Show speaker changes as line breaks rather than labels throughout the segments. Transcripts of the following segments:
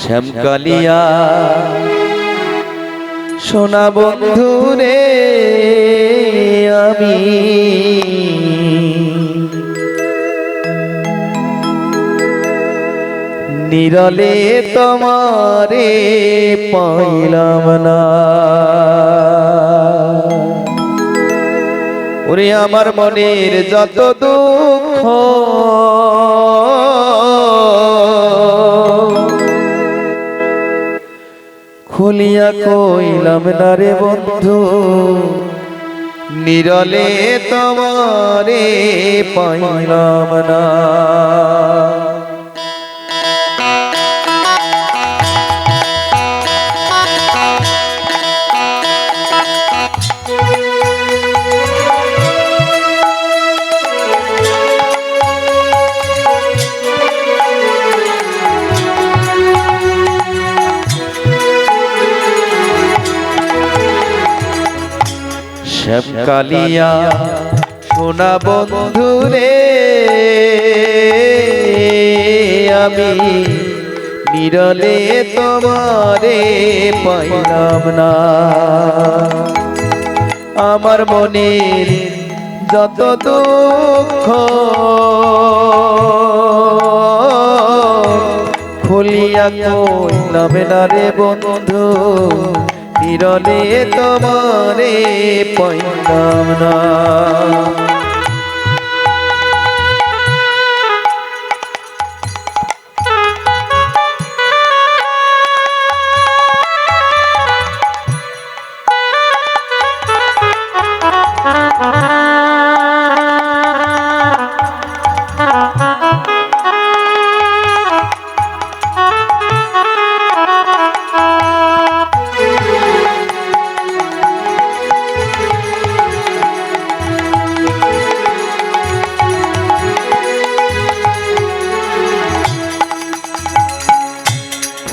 শ্যামকালিয়া। সোনা বন্ধু রে আমি নিরলে তোমারে পাইলাম না। ওরে আমার মনের যত দুঃখ খুলিয়া কইলাম না রে বন্ধু নিরলে তোমারে পাইলাম না। শ্যামকালিয়া সোনা বন্ধু রে আমি নিরলে তোমারে পাইলাম না। আমার মনের যত দুঃখ খুলিয়া কইলাম না রে বন্ধু নিরলে তোমারে পাইলাম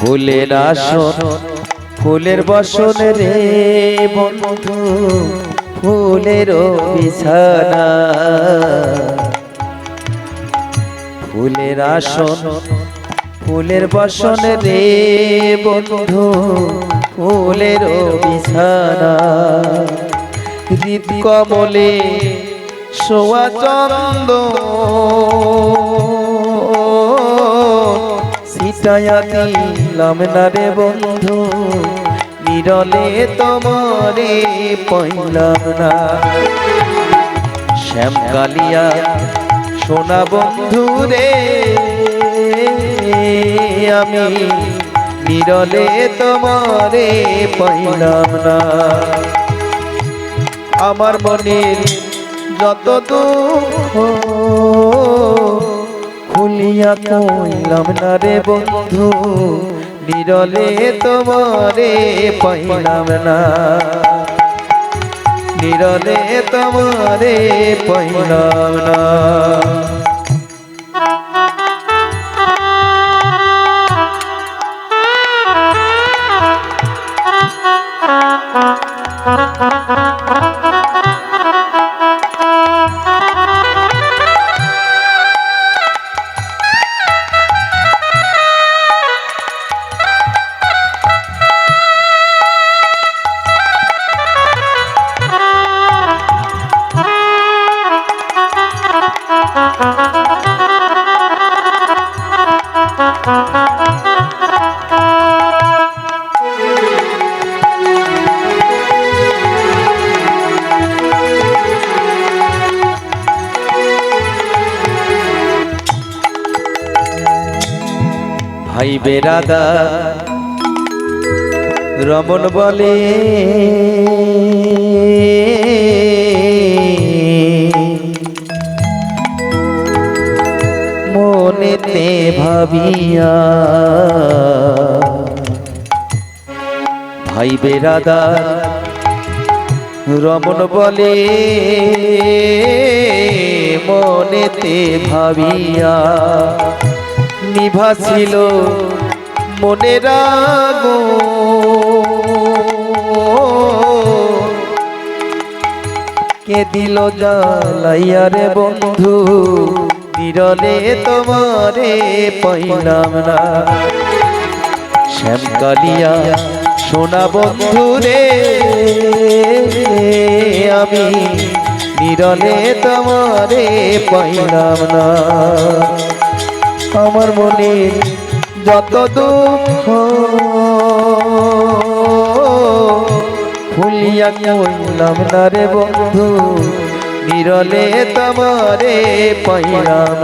ফুলের আসন, ফুলের বসন রে বন্ধু, ফুলের বিছানা। ফুলের আসন, ফুলের বসন রে বন্ধু, ফুলের বিছানা। হৃদ কমলে সোয়া চন্দ সিটায়া দিলাম না রে বন্ধু? নিরলে তোমারে পাইলাম না। শ্যাম কালিয়া সোনা বন্ধু রে, আমি নিরলে তোমারে পাইলাম না। আমার মনের যত দুঃখ খুলিয়া কইলাম না রে বন্ধু নিরলে তোমারে পাইলাম না নিরলে তোমারে পাইলাম না ভাই বেরাদা রমন বলে মনেতে ভাবিয়া। ভাই বেরাদা রমন বলে, মনেতে ভাবিয়া। নিভা ছিল মনে রাগো কে দিল জ্বালাইয়া রে বন্ধু? বিরলে তোমারে পাইলাম না। শ্যামকালিয়া সোনা বন্ধু রে আমি নিরলে তোমারে পাইলাম না। আমার মনে যত দুঃখ ফুলিয়া কইলাম না রে বন্ধু। নিরলে তমরে পাইলাম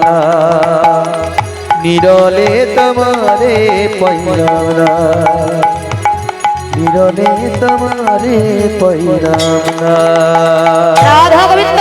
নিরলে তমরে পাইলাম নিরলে তমরে পাইলাম
রাধা গোবিন্দ